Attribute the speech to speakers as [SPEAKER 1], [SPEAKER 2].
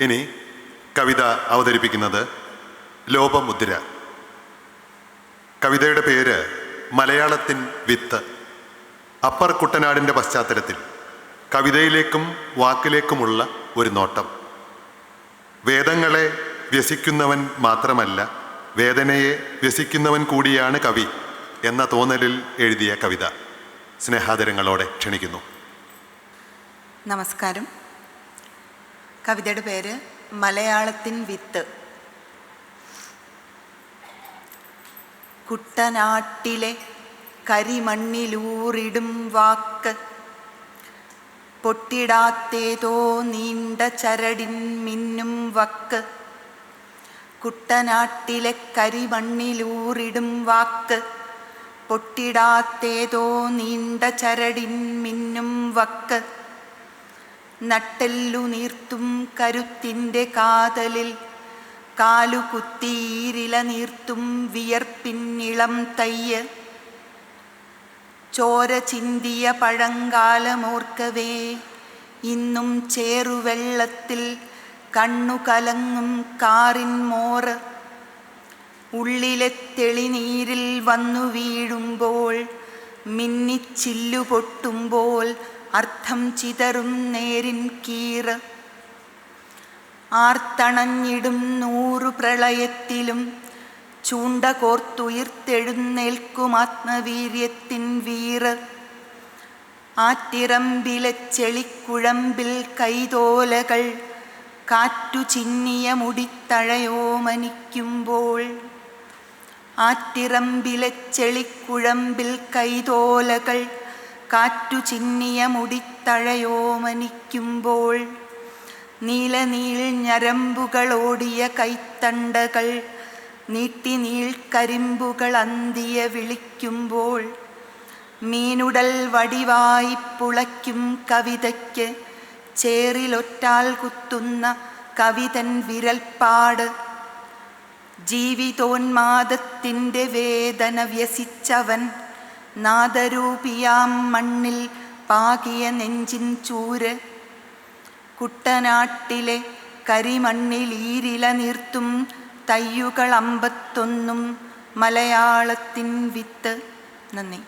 [SPEAKER 1] ഇനി കവിത അവതരിപ്പിക്കുന്നത് ലോപമുദ്ര. കവിതയുടെ പേര് മലയാളത്തിൻ വിത്ത്. അപ്പർ കുട്ടനാടിന്റെ പശ്ചാത്തലത്തിൽ കവിതയിലേക്കും വാക്കിലേക്കുമുള്ള ഒരു നോട്ടം. വേദങ്ങളെ വ്യസിക്കുന്നവൻ മാത്രമല്ല വേദനയെ വ്യസിക്കുന്നവൻ കൂടിയാണ് കവി എന്ന തോന്നലിൽ എഴുതിയ കവിത. സ്നേഹാദരങ്ങളോടെ ക്ഷണിക്കുന്നു.
[SPEAKER 2] നമസ്കാരം. കവിതയുടെ പേര് മലയാളത്തിൻ വിത്ത്. കുട്ടനാട്ടിലെ കരിമണ്ണിലൂറിടും വാക്ക്. പൊട്ടിടാത്തേതോ നീണ്ട ചരടിൻ മിന്നും വക്ക്. കുട്ടനാട്ടിലെ കരിമണ്ണിലൂറിടും വാക്ക്. പൊട്ടിടാത്തേതോ നീണ്ട ചരടിൻ മിന്നും വക്ക്. നട്ടെല്ലു നീർത്തും കരുത്തിന്റെ കാതലിൽ കാലുകുത്തിയിരില നീർത്തും വിയർപ്പിന്നിളം തയ്യ്. ചോര ചിന്തിയ പഴങ്കാലമോർക്കവേ ഇന്നും ചേറുവെള്ളത്തിൽ കണ്ണു കലങ്ങും കാറിൻ മോറ് ഉള്ളിലെ തെളിനീരിൽ വന്നു വീഴുമ്പോൾ മിന്നിച്ചില്ലു പൊട്ടുമ്പോൾ അർത്ഥം ചിതറും നേരിൻ കീറ് ആർത്തണഞ്ഞിടും നൂറു പ്രളയത്തിലും. ചൂണ്ട കോർത്തുയിർത്തെഴുന്നേൽക്കും ആത്മവീര്യത്തിൻ വീറ്. ആറ്റിറമ്പിലെ ചെളിക്കുഴമ്പിൽ കൈതോലകൾ കാറ്റു ചിന്നിയ മുടിത്തഴയോമനിക്കുമ്പോൾ ആറ്റിറമ്പിലെ ചെളിക്കുഴമ്പിൽ കൈതോലകൾ കാറ്റു ചിന്നിയ മുടിത്തഴയോമനിക്കുമ്പോൾ നീലനീൾ ഞരമ്പുകളോടിയ കൈത്തണ്ടകൾ നീട്ടി നീൾക്കരിമ്പുകൾ അന്തിയ വിളിക്കുമ്പോൾ മീനുടൽ വടിവായി പുളയ്ക്കും കവിതയ്ക്ക് ചേറിലൊറ്റാൽ കുത്തുന്ന കവിതൻ വിരൽപ്പാട്. ജീവിതോന്മാദത്തിന്റെ വേദന വ്യസിച്ചവൻ നാദരൂപിയാം മണ്ണിൽ പാകിയ നെഞ്ചിൻ ചൂര്. കുട്ടനാട്ടിലെ കരിമണ്ണിൽ ഈരില നീർത്തും തയ്യുകൾ അമ്പത്തൊന്നും മലയാളത്തിൻ വിത്ത്. നന്ദി.